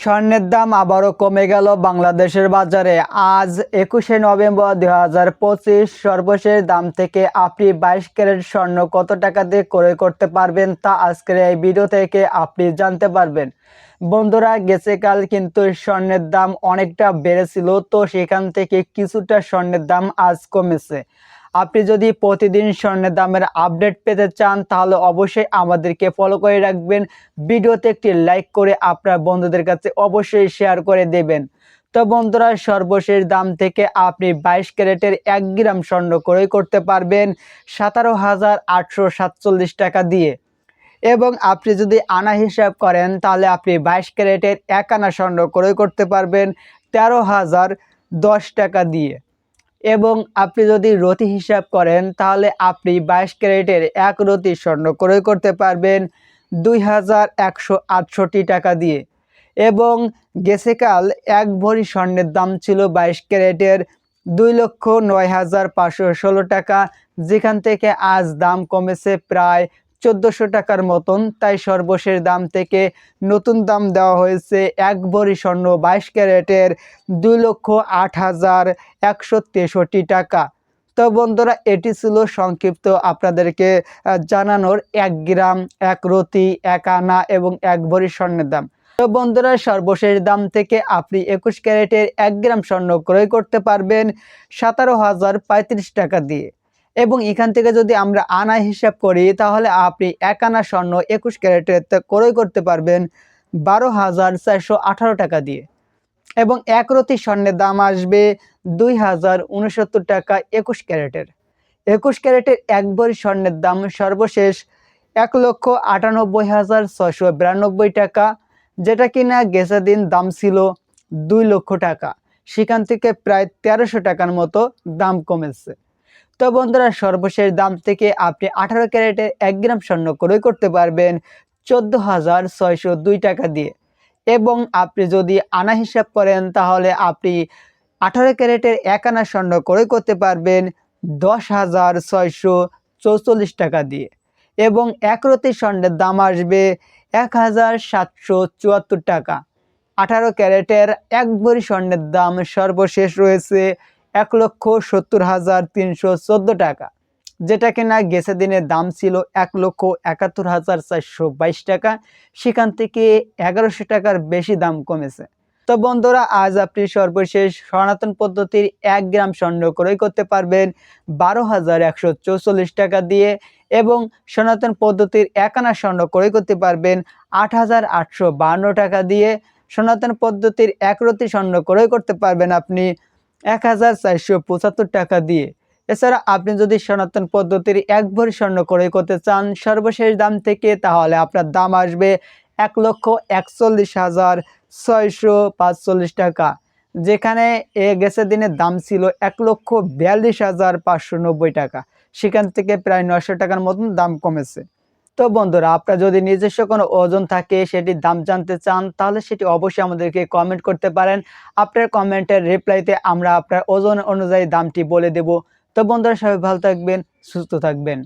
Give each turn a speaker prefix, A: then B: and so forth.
A: স্বর্ণের দাম আবারও কমে গেল বাংলাদেশের বাজারে। আজ একুশে নভেম্বর দুই হাজার পঁচিশ সর্বশেষ দাম থেকে আপনি বাইশ ক্যারেট স্বর্ণ কত টাকা দিয়ে ক্রয় করতে পারবেন তা আজকের এই ভিডিও থেকে আপনি জানতে পারবেন। বন্ধুরা গেছে কাল কিন্তু স্বর্ণের দাম অনেকটা বেড়েছিল, তো সেখান থেকে কিছুটা স্বর্ণের দাম আজ কমেছে। আপনি যদি প্রতিদিন স্বর্ণের দামের আপডেট পেতে চান, তাহলে অবশ্যই আমাদেরকে ফলো করে রাখবেন। ভিডিওতে একটি লাইক করে আপনার বন্ধুদের কাছে অবশ্যই শেয়ার করে দেবেন। তো বন্ধুরা, সর্বশেষ দাম থেকে আপনি বাইশ ক্যারেটের এক গ্রাম স্বর্ণ ক্রয় করতে পারবেন সতেরো হাজার আটশো সাতচল্লিশ টাকা দিয়ে। এবং আপনি যদি আনা হিসাব করেন, তাহলে আপনি বাইশ ক্যারেটের এক আনা স্বর্ণ ক্রয় করতে পারবেন তেরো হাজার দশ টাকা দিয়ে। এবং আপনি যদি রতি হিসাব করেন, তাহলে আপনি বাইশ ক্যারেটের এক রতি স্বর্ণ ক্রয় করতে পারবেন দুই হাজার একশো আটষট্টি টাকা দিয়ে। এবং গেছেকাল এক ভরি স্বর্ণের দাম ছিল বাইশ ক্যারেটের দুই লক্ষ নয় হাজার পাঁচশো ষোলো টাকা, যেখান থেকে আজ দাম কমেছে প্রায় চোদ্দোশো টাকার মতন। তাই সর্বশেষ দাম থেকে নতুন দাম দেওয়া হয়েছে এক ভরি স্বর্ণ বাইশ ক্যারেটের দুই লক্ষ আট হাজার একশো তেষট্টি টাকা। তো বন্ধুরা, এটি ছিল সংক্ষিপ্ত আপনাদেরকে জানানোর এক গ্রাম, এক রতি, এক আনা এবং এক ভরি স্বর্ণের দাম। তো বন্ধুরা, সর্বশেষ দাম থেকে আপনি একুশ ক্যারেটের এক গ্রাম স্বর্ণ ক্রয় করতে পারবেন সতেরো হাজার পঁয়ত্রিশ টাকা দিয়ে। এবং এখান থেকে যদি আমরা আনা হিসাব করি, তাহলে আপনি এক আনা স্বর্ণ একুশ ক্যারেটের ক্রয় করতে পারবেন বারো হাজার চারশো আঠারো টাকা দিয়ে। এবং এক রতি স্বর্ণের দাম আসবে দুই হাজার উনসত্তর টাকা একুশ ক্যারেটের। একুশ ক্যারেটের এক স্বর্ণের দাম সর্বশেষ এক লক্ষ আটানব্বই হাজার ছয়শো বিরানব্বই টাকা, যেটা কিনা গেছে দিন দাম ছিল দুই লক্ষ টাকা। সেখান থেকে প্রায় তেরোশো টাকার মতো দাম কমেছে। তো বন্ধুরা, সর্বশেষ দাম থেকে আপনি আঠারো ক্যারেটের এক গ্রাম স্বর্ণ ক্রয় করতে পারবেন চোদ্দ হাজার ছয়শো দুই টাকা দিয়ে। এবং আপনি যদি আনা হিসাব করেন, তাহলে আপনি আঠারো ক্যারেটের এক আনা স্বর্ণ ক্রয় করতে পারবেন দশ হাজার ছয়শো চৌচল্লিশ টাকা দিয়ে। এবং এক রতি স্বর্ণের দাম আসবে এক হাজার সাতশো চুয়াত্তর টাকা। আঠারো ক্যারেটের এক ভরি স্বর্ণের দাম সর্বশেষ রয়েছে এক লক্ষ সত্তর হাজার তিনশো চোদ্দ টাকা। যেটা কিনা গেছে দিনের দাম ছিল এক লক্ষ একাত্তর হাজার চারশো বাইশ টাকা। সেখান থেকে এগারোশো টাকার বেশি দাম কমেছে। তো বন্ধুরা, আজ আপনি সর্বশেষ সনাতন পদ্ধতির এক গ্রাম স্বর্ণ ক্রয় করতে পারবেন বারো হাজার একশো চৌচল্লিশ টাকা দিয়ে এবং সনাতন পদ্ধতির এক আনা স্বর্ণ ক্রয় করতে পারবেন আট হাজার আটশো বাহান্ন টাকা দিয়ে। সনাতন পদ্ধতির একরতি স্বর্ণ ক্রয় করতে পারবেন আপনি এক হাজার চারশো পঁচাত্তর টাকা দিয়ে। এছাড়া আপনি যদি সনাতন পদ্ধতির এক ভরি স্বর্ণ ক্রয় করতে চান, সর্বশেষ দাম থেকে তাহলে আপনার দাম আসবে এক লক্ষ একচল্লিশ হাজার ছয়শো পাঁচচল্লিশ টাকা, যেখানে এ গেছে দিনের দাম ছিল এক লক্ষ বিয়াল্লিশ হাজার পাঁচশো নব্বই টাকা। সেখান থেকে প্রায় নশো টাকার মতন দাম কমেছে। তো বন্ধুরা, আপনার যদি নিজস্ব কোনো ওজন থাকে, সেটির দাম জানতে চান, তাহলে সেটি অবশ্যই আমাদেরকে কমেন্ট করতে পারেন। আপনার কমেন্টের রিপ্লাইতে আমরা আপনার ওজন অনুযায়ী দামটি বলে দেব। তো বন্ধুরা, সবাই ভালো থাকবেন, সুস্থ থাকবেন।